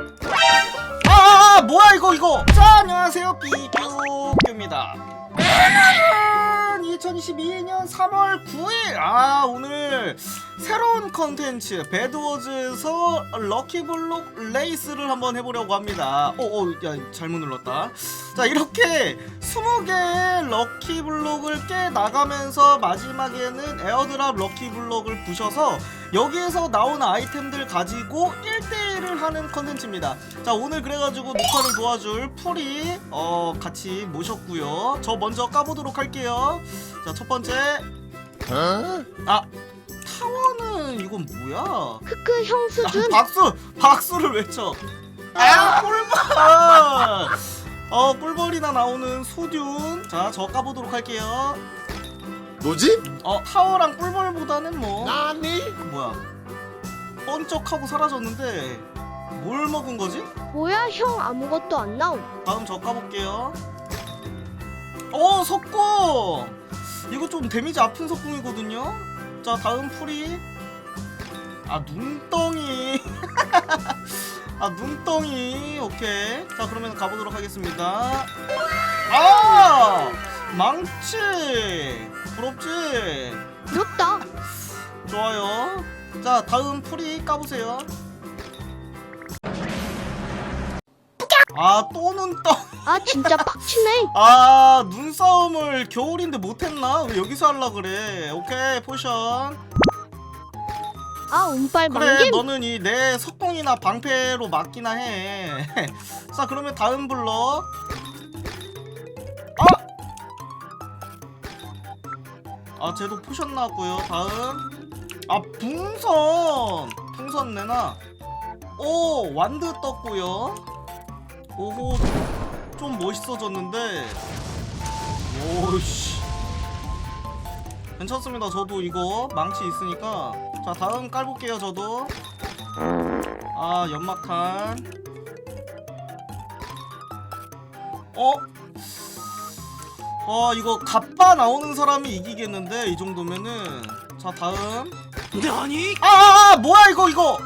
아, 아, 아, 뭐야 이거 이거. 자 안녕하세요. 오늘은 2022년 3월 9일. 아 오늘 새로운 컨텐츠 배드워즈에서 럭키블록 레이스를 한번 해보려고 합니다. 어어야 잘못 눌렀다. 자 이렇게 20개의 럭키 블록을 깨 나가면서 마지막에는 에어드랍 럭키 블록을 부셔서 여기에서 나오는 아이템들 가지고 1대1을 하는 컨텐츠입니다. 자 오늘 그래가지고 녹화를 도와줄 풀이 어 같이 모셨고요. 저 먼저 까보도록 할게요. 자 첫 번째. 아 타워는 이건 뭐야? 크크 형 수준 박수! 박수를 외쳐. 아 꿀벌 어 꿀벌이나 나오는 소듐 자저 까보도록 할게요. 뭐지? 어 타워랑 꿀벌보다는 뭐. 나니? 뭐야? 번쩍하고 사라졌는데 뭘 먹은 거지? 뭐야 형? 아무것도 안 나옴. 다음 저 까볼게요. 어 석궁! 이거 좀 데미지 아픈 석궁이거든요. 자 다음 풀이. 아 눈덩이 아 눈덩이 오케이 자 그러면 가보도록 하겠습니다 아 망치 부럽지 부럽다 좋아요. 자, 다음 풀이 까보세요. 아, 또 눈덩. 아 진짜 빡치네 아, 눈싸움을 겨울인데 못했나? 왜 여기서 하려 그래? 오케이, 포션. 아 운빨 그래, 만김 너는 이 내 석공이나 방패로 막기나 해. 자, 그러면 다음 불러. 아! 아, 쟤도 포션 나왔고요. 다음. 아, 풍선. 풍선 내놔. 오, 완드 떴고요. 오호, 좀 멋있어졌는데. 오씨. 괜찮습니다. 저도 이거 망치 있으니까. 자, 다음 깔볼게요. 저도. 아, 연막탄. 어? 어, 이거 갑바 나오는 사람이 이기겠는데 이 정도면은. 자, 다음. 나니? 아, 아, 아, 뭐야 이거 이거.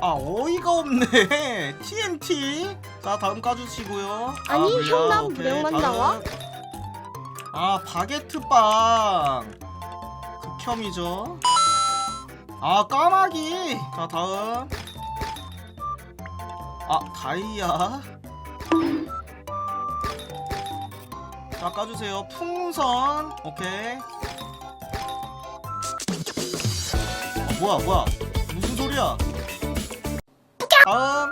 아, 어이가 없네. TNT. 자, 다음 까주시고요. 아, 아니, 물량. 형, 나 오케이, 다음. 나와? 아, 바게트 빵. 극혐이죠. 아, 까마귀. 자, 다음. 아, 다이아. 자, 까주세요. 풍선. 오케이. 아, 뭐야, 뭐야. 무슨 소리야? 다음.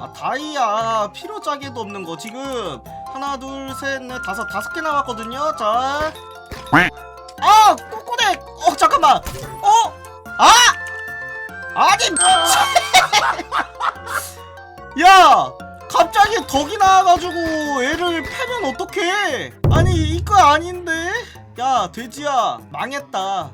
아, 다이아. 필요 짜게도 없는 거. 지금 하나, 둘, 셋, 넷, 다섯, 다섯 개 남았거든요. 자. 아, 꼬꼬댁. 어, 잠깐만. 어? 아! 아니, 야! 갑자기 덕이 나와가지고 애를 패면 어떡해? 아니, 이거 아닌데? 야, 돼지야. 망했다.